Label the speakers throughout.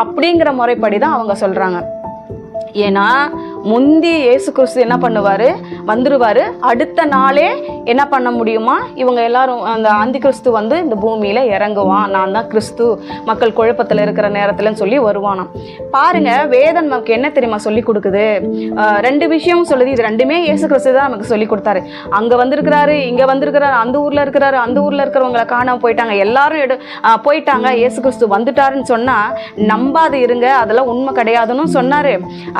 Speaker 1: அப்படிங்கிற முறைப்படி தான் அவங்க சொல்றாங்க. ஏன்னா முந்தி இயேசு கிறிஸ்து என்ன பண்ணுவார்? வந்துடுவார் அடுத்த நாளே என்ன பண்ண முடியுமா? இவங்க எல்லாரும் அந்த ஆந்தி கிறிஸ்து வந்து இந்த பூமியில் இறங்குவான். நான் தான் கிறிஸ்து. மக்கள் குழப்பத்தில் இருக்கிற நேரத்துலன்னு சொல்லி வருவானாம். பாருங்க வேதன் நமக்கு என்ன தெரியுமா சொல்லி கொடுக்குது? ரெண்டு விஷயம் சொல்லுது. இது ரெண்டுமே இயேசு கிறிஸ்து தான் நமக்கு சொல்லி கொடுத்தாரு. அங்கே வந்திருக்கிறாரு இங்கே வந்திருக்கிறாரு அந்த ஊரில் இருக்கிறாரு அந்த ஊரில் இருக்கிறவங்களை காணாம போயிட்டாங்க. எல்லாரும் எடு போயிட்டாங்க. இயேசு கிறிஸ்து வந்துட்டாருன்னு சொன்னால் நம்பாது இருங்க. அதெல்லாம் உண்மை கிடையாதுன்னு சொன்னார்.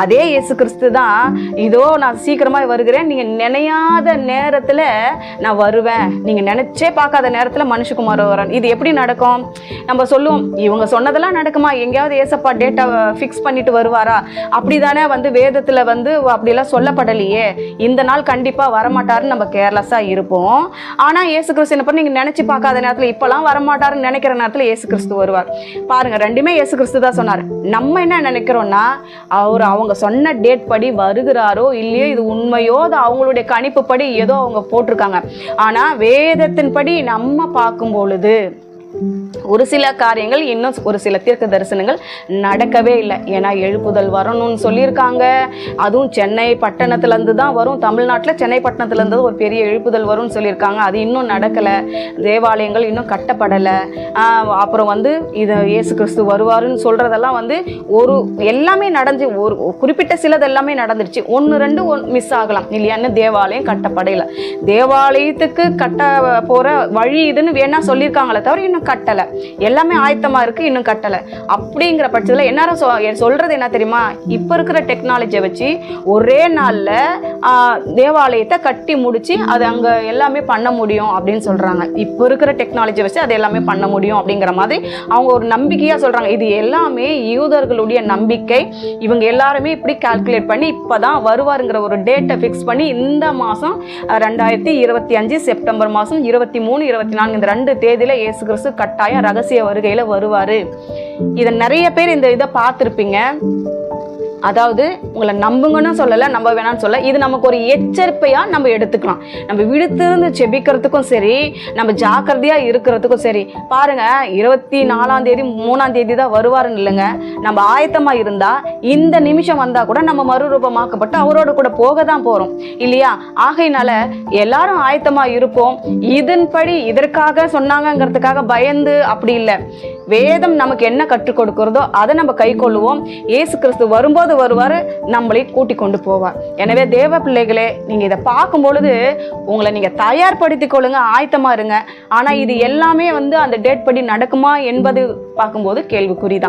Speaker 1: அதே இயேசு கிறிஸ்து தான் இதோ நான் சீக்கிரமாக வருகிறேன். நீங்கள் நினையாத நேரத்தில் நான் வருவேன். நீங்கள் நினச்சே பார்க்காத நேரத்தில் மனுஷகுமார் வரேன் இது எப்படி நடக்கும்? நம்ம சொல்லுவோம் இவங்க சொன்னதெல்லாம் நடக்குமா? எங்கேயாவது ஏசப்பா டேட்டா ஃபிக்ஸ் பண்ணிட்டு வருவாரா? அப்படி தானே வந்து வேதத்தில் வந்து அப்படிலாம் சொல்லப்படலையே. இந்த நாள் கண்டிப்பாக வரமாட்டாருன்னு நம்ம கேர்லெஸ்ஸாக இருப்போம். ஆனால் ஏசு கிறிஸ்து என்ன பண்ணி நீங்கள் நினச்சி பார்க்காத நேரத்தில் இப்போல்லாம் வரமாட்டாருன்னு நினைக்கிற நேரத்தில் ஏசு கிறிஸ்து வருவார். பாருங்க ரெண்டுமே ஏசு கிறிஸ்து தான் சொன்னார். நம்ம என்ன நினைக்கிறோன்னா அவர் அவங்க சொன்ன டேட் படி வருகிறாரோ இல்லையோ இது உண்மையோ அது அவங்களுடைய கணிப்பு படி ஏதோ அவங்க போட்டிருக்காங்க. ஆனா வேதத்தின்படி நம்ம பார்க்கும் பொழுது ஒரு சில காரியங்கள் இன்னும் ஒரு சில தீர்க்க தரிசனங்கள் நடக்கவே இல்லை. ஏன்னா எழுப்புதல் வரணும்னு சொல்லியிருக்காங்க. அதுவும் சென்னை பட்டணத்துலேருந்து தான் வரும். தமிழ்நாட்டில் சென்னை பட்டணத்துலேருந்து ஒரு பெரிய எழுப்புதல் வரும்னு சொல்லியிருக்காங்க. அது இன்னும் நடக்கலை. தேவாலயங்கள் இன்னும் கட்டப்படலை. அப்புறம் வந்து இது இயேசு கிறிஸ்து வருவாருன்னு சொல்கிறதெல்லாம் வந்து ஒரு எல்லாமே நடந்து ஒரு குறிப்பிட்ட சிலது எல்லாமே நடந்துருச்சு. ஒன்று ரெண்டு ஒன் மிஸ் ஆகலாம். இல்லையான்னு தேவாலயம் கட்டப்படையில. தேவாலயத்துக்கு கட்ட போகிற வழி இதுன்னு வேணால் சொல்லியிருக்காங்களே தவிர இன்னும் கட்டலை. எல்லாமே ஆயத்தமாக இருக்குது இன்னும் கட்டலை. அப்படிங்கிற பட்சத்தில் எல்லாரும் சொ சொல்கிறது என்ன தெரியுமா? இப்போ இருக்கிற டெக்னாலஜியை வச்சு ஒரே நாளில் தேவாலயத்தை கட்டி முடித்து அது அங்கே எல்லாமே பண்ண முடியும் அப்படின்னு சொல்கிறாங்க இப்போ இருக்கிற டெக்னாலஜி வச்சு அது எல்லாமே பண்ண முடியும் அப்படிங்கிற மாதிரி அவங்க ஒரு நம்பிக்கையாக சொல்கிறாங்க இது எல்லாமே யூதர்களுடைய நம்பிக்கை. இவங்க எல்லாருமே இப்படி கால்குலேட் பண்ணி இப்போ தான் வருவாருங்கிற ஒரு டேட்டை ஃபிக்ஸ் பண்ணி இந்த மாதம் ரெண்டாயிரத்தி இருபத்தி அஞ்சு செப்டம்பர் மாதம் இருபத்தி மூணு இருபத்தி நான்கு இந்த ரெண்டு தேதியில் ஏசு கிறிஸ்து கட்டாயம் ரகசிய வருகையில் வருவார். இதை நிறைய பேர் இந்த இதை பார்த்துருப்பீங்க. அதாவது உங்களை நம்புங்கன்னு சொல்லலை நம்ப வேணாம்னு சொல்ல இது நமக்கு ஒரு எச்சரிப்பையாக நம்ம எடுத்துக்கலாம். நம்ம விடுத்திருந்து செபிக்கிறதுக்கும் சரி நம்ம ஜாக்கிரதையாக இருக்கிறதுக்கும் சரி. பாருங்க இருபத்தி நாலாம் தேதி மூணாம் தேதி தான் வருவாருன்னு இல்லைங்க. நம்ம ஆயத்தமாக இருந்தால் இந்த நிமிஷம் வந்தால் கூட நம்ம மறுரூபமாக்கப்பட்டு அவரோட கூட போக தான் போகிறோம் இல்லையா? ஆகையினால எல்லாரும் ஆயத்தமாக இருப்போம். இதன்படி இதற்காக சொன்னாங்கங்கிறதுக்காக பயந்து அப்படி இல்லை. வேதம் நமக்கு என்ன கற்றுக் கொடுக்கிறதோ அதை நம்ம கை கொள்ளுவோம். இயேசு கிறிஸ்து வரும்போது வருவார் நம்மளை கூட்டி கொண்டு போவார் எனவே தேவ பிள்ளைகளே நீங்கள் இதை பார்க்கும் பொழுது உங்களை நீங்கள் தயார்படுத்தி கொள்ளுங்க ஆயத்தமாக இருங்க. ஆனால் இது எல்லாமே வந்து அந்த டேட் படி நடக்குமா என்பது பார்க்கும்போது கேள்விக்குறி தான்.